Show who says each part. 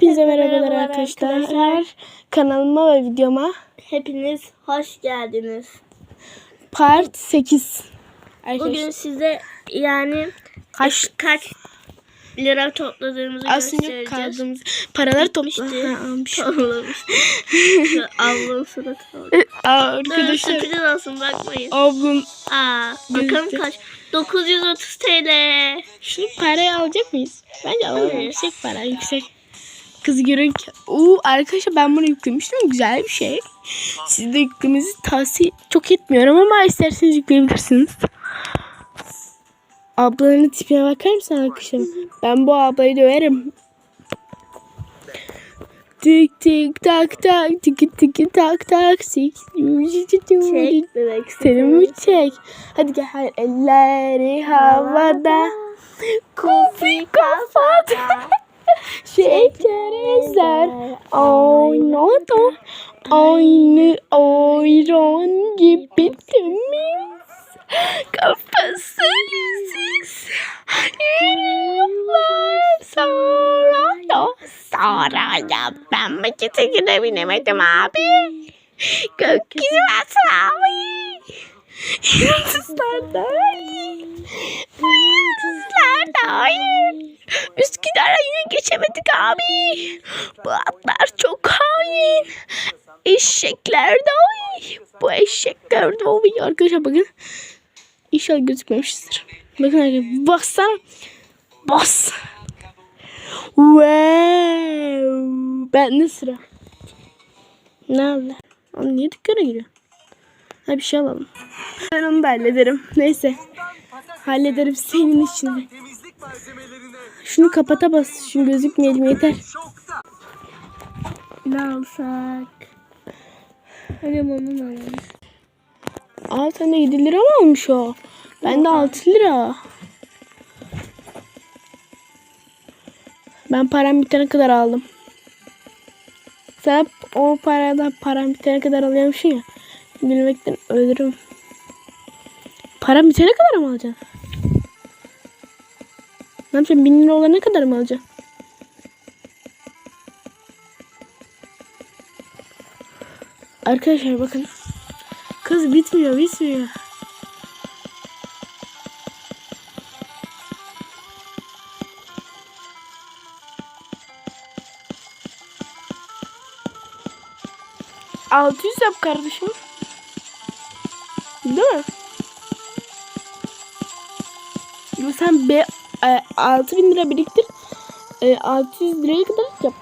Speaker 1: Hepinize merhabalar arkadaşlar. Kanalıma ve videoma
Speaker 2: Hepiniz hoş geldiniz.
Speaker 1: part 8. Arkadaşlar
Speaker 2: Bugün size yani kaç kaç lira topladığımızı
Speaker 1: aslında
Speaker 2: göstereceğiz.
Speaker 1: kaldığımız. Ha, almış.
Speaker 2: Toplamıştı. Şu Ablam suratı oldu.
Speaker 1: Aa,
Speaker 2: Dur
Speaker 1: Arkadaşlar
Speaker 2: sürpriz olsun bakmayın.
Speaker 1: ablam
Speaker 2: Aa, bakalım
Speaker 1: Gözüküyor.
Speaker 2: kaç. 930 TL.
Speaker 1: şu parayı alacak mıyız? Bence alalım. Yüksek para yüksek. Kız görün ki. Oo, arkadaşlar ben bunu yüklemiştim. Güzel bir şey. Siz de yüklemenizi tavsiye çok etmiyorum ama isterseniz yükleyebilirsiniz. Ablanın tipine bakar mısın arkadaşlar? Ben bu ablayı döverim. Tik tik tak tak tik tik tak tak sik.
Speaker 2: Çek bebek.
Speaker 1: Seni mi çek? Hadi gel hadi. elleri havada. Kufi kafada. Şeker ezer oynadı. Aynı ayran gibi temiz. Kafası lüzüz. Yürüyorlar sonra da ben maketine binemedim abi. Gökyüzü masavi. Yıldızlar da iyi. Bu yıldızlar da iyi. Yine geçemedik abi. Bu atlar çok hain. Eşekler de iyi. Bu eşekler de iyi. Arkadaşlar bakın. İnşallah gözükmemişizdir. Bakın arkadaşlar. Bassana. Bas. Wow. Ben de sıra. Ne oldu? Oğlum niye dükkana giriyor? Ha bir şey alalım. Ben onu da hallederim. Neyse. Hallederim senin için. Şunu kapata bas. Şunu gözükmeyelim yeter.
Speaker 2: Ne alsak? Onu alalım.
Speaker 1: Aa sende 7 lira mı olmuş o? Bende 6 lira. Ben param bitene kadar aldım. Sen o paradan param bitene kadar alıyormuşsun ya. Bilmekten ölürüm. Param bitene kadar mı alacaksın? Ne yapacaksın? 1000 lira olana kadar mı alacaksın? Arkadaşlar bakın. Kız bitmiyor bitmiyor. Altı yüz yap kardeşim. Değil mi? Sen be, e, 6000 lira biriktir. E, 600 liraya kadar yap.